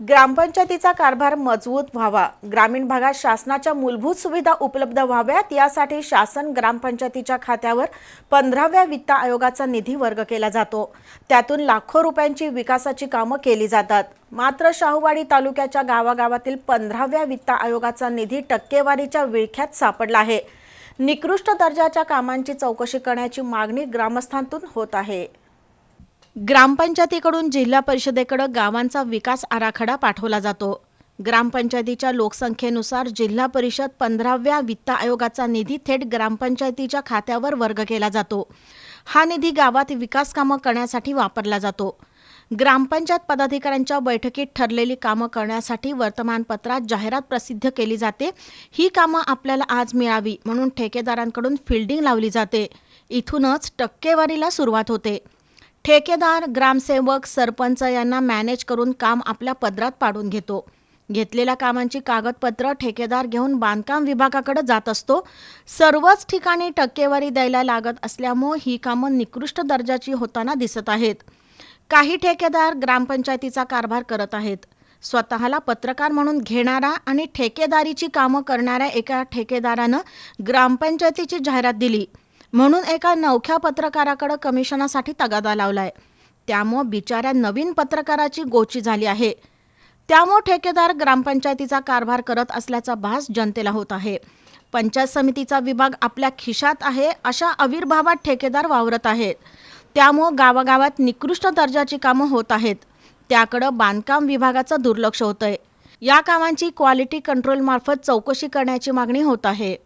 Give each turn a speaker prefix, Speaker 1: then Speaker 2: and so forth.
Speaker 1: ग्रामपंचायतीचा कारभार मजबूत व्हावा. ग्रामीण भागात शासनाच्या मूलभूत सुविधा उपलब्ध व्हाव्यात. यासाठी शासन ग्रामपंचायतीच्या खात्यावर पंधराव्या वित्त आयोगाचा निधी वर्ग केला जातो. त्यातून लाखो रुपयांची विकासाची कामं केली जातात. मात्र शाहूवाडी तालुक्याच्या गावागावातील पंधराव्या वित्त आयोगाचा निधी टक्केवारीच्या विळख्यात सापडला आहे. निकृष्ट दर्जाच्या कामांची चौकशी करण्याची मागणी ग्रामस्थांतून होत आहे. ग्रामपंचायतीकडून जिल्हा परिषदेकडे गावांचा विकास आराखडा पाठवला जातो. ग्रामपंचायतीच्या लोकसंख्येनुसार जिल्हा परिषद पंधराव्या वित्त आयोगाचा निधी थेट ग्रामपंचायतीच्या खात्यावर वर्ग केला जातो. हा निधी गावात विकास कामं करण्यासाठी वापरला जातो. ग्रामपंचायत पदाधिकाऱ्यांच्या बैठकीत ठरलेली कामं करण्यासाठी वर्तमानपत्रात जाहिरात प्रसिद्ध केली जाते. ही कामं आपल्याला आज मिळावी म्हणून ठेकेदारांकडून फिल्डिंग लावली जाते. इथूनच टक्केवारीला सुरुवात होते. ठेकेदार ग्रामसेवक सरपंच यांना मॅनेज करून काम आपल्या पदरात पाडून घेतो. घेतलेल्या कामांची कागदपत्र ठेकेदार घेऊन बांधकाम विभागाकडे जात असतो. सर्वच ठिकाणी टक्केवारी द्यायला लागत असल्यामुळे ही कामं निकृष्ट दर्जाची होताना दिसत आहेत. काही ठेकेदार ग्रामपंचायतीचा कारभार करत आहेत. स्वतःला पत्रकार म्हणून घेणारा आणि ठेकेदारीची कामं करणाऱ्या एका ठेकेदारानं ग्रामपंचायतीची जाहिरात दिली. म्हणून एका नवख्या पत्रकाराकडे कमिशनासाठी तगादा लावलाय. त्यामुळं बिचाऱ्या नवीन पत्रकाराची गोची झाली आहे. त्यामुळं ठेकेदार ग्रामपंचायतीचा कारभार करत असल्याचा भास जनतेला होत आहे. पंचायत समितीचा विभाग आपल्या खिशात आहे अशा आविर्भावात ठेकेदार वावरत आहेत. त्यामुळं गावागावात निकृष्ट दर्जाची कामं होत आहेत. त्याकडं बांधकाम विभागाचं दुर्लक्ष होतंय. या कामांची क्वालिटी कंट्रोलमार्फत चौकशी करण्याची मागणी होत आहे.